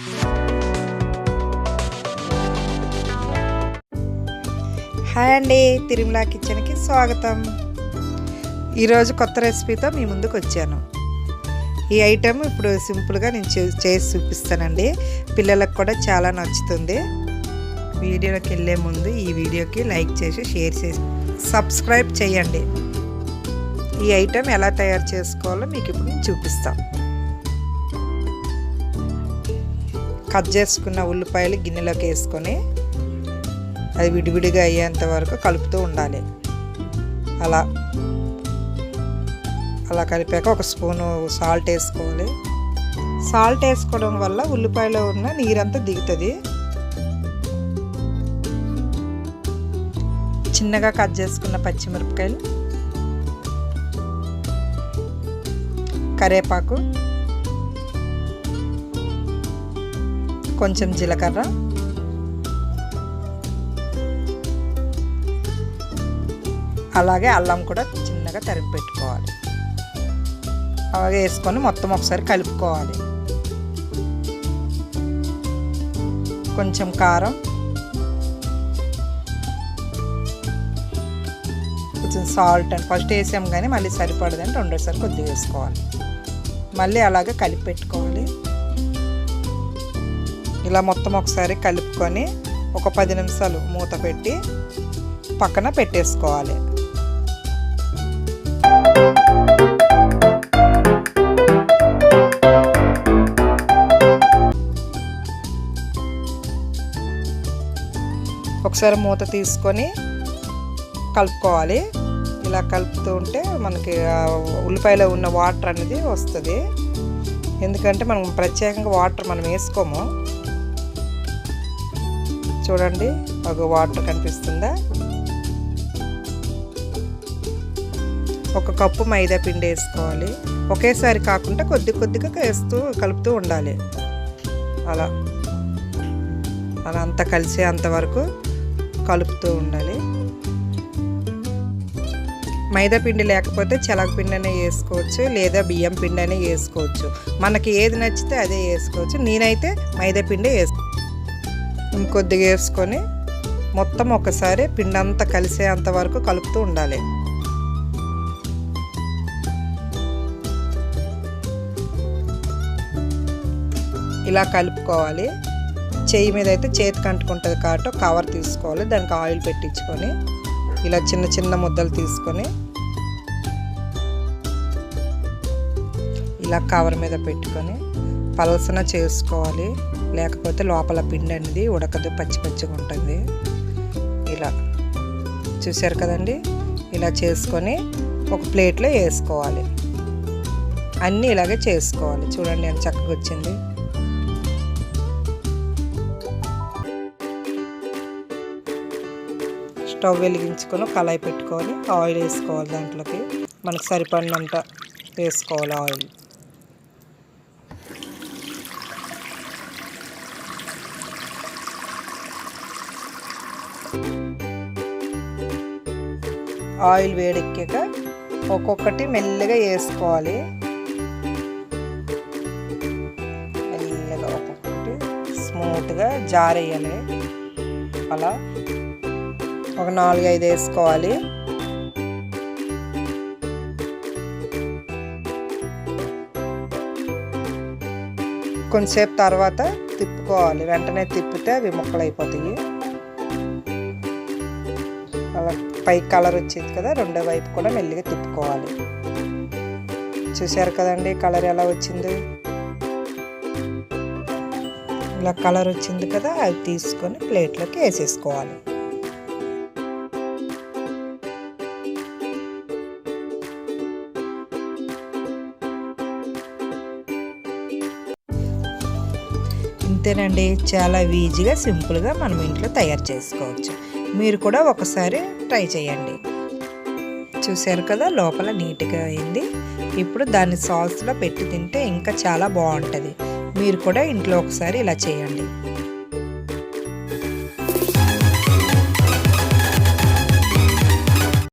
Hi అండి తిరుమల కిచెన్కి స్వాగతం. ఈరోజు కొత్త రెసిపీతో మీ ముందుకు వచ్చాను. ఈ ఐటెం ఇప్పుడు సింపుల్గా నేను చే- చేసి చూపిస్తానండి. పిల్లలకు కూడా చాలా నచ్చుతుంది. వీడియోలోకి వెళ్ళే ముందు ఈ వీడియోకి లైక్ చేసి షేర్ చేసి సబ్స్క్రైబ్ చేయండి. ఈ ఐటెం ఎలా తయారు చేసుకోవాలో మీకు ఇప్పుడు నేను చూపిస్తాను కట్ చేసుకున్న ఉల్లిపాయలు గిన్నెలోకి వేసుకొని అది విడివిడిగా అయ్యేంత వరకు కలుపుతూ ఉండాలి. అలా అలా కలిపాక ఒక స్పూను సాల్ట్ వేసుకోవాలి. సాల్ట్ వేసుకోవడం వల్ల ఉల్లిపాయలో ఉన్న నీరంతా దిగుతుంది. చిన్నగా కట్ చేసుకున్న పచ్చిమిరపకాయలు కరేపాకు కొంచెం జీలకర్ర. అలాగే అల్లం కూడా చిన్నగా తరిగి పెట్టుకోవాలి. అలాగే వేసుకొని మొత్తం ఒకసారి కలుపుకోవాలి. కొంచెం కారం. కొంచెం సాల్ట్ అని ఫస్ట్ వేసాం కానీ మళ్ళీ సరిపడదని రెండోసారి కొద్దిగా వేసుకోవాలి. మళ్ళీ అలాగే కలిపి పెట్టుకోవాలి. ఇలా మొత్తం ఒకసారి కలుపుకొని ఒక పది నిమిషాలు మూత పెట్టి పక్కన పెట్టేసుకోవాలి. ఒకసారి మూత తీసుకొని కలుపుకోవాలి. ఇలా కలుపుతూ ఉంటే మనకి ఉల్లిపాయలో ఉన్న వాటర్ అనేది వస్తుంది. ఎందుకంటే మనం ప్రత్యేకంగా వాటర్ మనం వేసుకోము. చూడండి ఒక వాటర్ కనిపిస్తుందా? ఒక కప్పు మైదా పిండి వేసుకోవాలి. ఒకేసారి కాకుండా కొద్ది కొద్దిగా వేస్తూ కలుపుతూ ఉండాలి. అలా. అలా అంతా కలిసే అంతవరకు కలుపుతూ ఉండాలి. మైదా పిండి లేకపోతే శనగపిండి అనే వేసుకోవచ్చు లేదా బియ్యం పిండి అనే వేసుకోవచ్చు. మనకి ఏది నచ్చితే అదే వేసుకోవచ్చు. నేనైతే మైదా పిండి వేసుకో ఇంకొద్దిగా వేసుకొని మొత్తం ఒకసారి పిండి అంతా కలిసేంత వరకు కలుపుతూ ఉండాలి. ఇలా కలుపుకోవాలి. చేయి మీద అయితే చేతికి అంటుకుంటుంది కాబట్టి కవర్ తీసుకోవాలి. దానికి ఆయిల్ పెట్టించుకొని ఇలా చిన్న చిన్న ముద్దలు తీసుకొని ఇలా కవర్ మీద పెట్టుకొని పలసన చేసుకోవాలి. లేకపోతే లోపల పిండి అనేది ఉడకదు పచ్చి పచ్చిగా ఉంటుంది. ఇలా చూసారు కదండి? ఇలా చేసుకొని ఒక ప్లేట్లో వేసుకోవాలి. అన్నీ ఇలాగే చేసుకోవాలి. చూడండి ఎంత చక్కగా వచ్చింది. స్టవ్ వెలిగించుకొని కళాయి పెట్టుకొని ఆయిల్ వేసుకోవాలి దాంట్లోకి. మనకు సరిపడినంత వేసుకోవాలి ఆయిల్. ఆయిల్ వేడెక్కాక ఒక్కొక్కటి మెల్లగా వేసుకోవాలి. మెల్లగా ఒక్కొక్కటి స్మూత్గా జారేయాలి. అలా ఒక నాలుగు ఐదు వేసుకోవాలి కొంచెంసేపు తర్వాత తిప్పుకోవాలి. వెంటనే తిప్పితే అవి ముక్కలు అయిపోతాయి పై కలర్ వచ్చింది కదా రెండో వైపు కూడా మెల్లిగా తిప్పుకోవాలి. చూశారు కదండి కలర్ ఎలా వచ్చింది? ఇలా కలర్ వచ్చింది కదా అవి తీసుకొని ప్లేట్లోకి వేసేసుకోవాలి. ఇంతేనండి చాలా ఈజీగా సింపుల్గా మనం ఇంట్లో తయారు చేసుకోవచ్చు. మీరు కూడా ఒకసారి ట్రై చేయండి. చూశారు కదా లోపల నీట్గా అయింది. ఇప్పుడు దాన్ని సాస్లో పెట్టి తింటే ఇంకా చాలా బాగుంటుంది. మీరు కూడా ఇంట్లో ఒకసారి ఇలా చేయండి.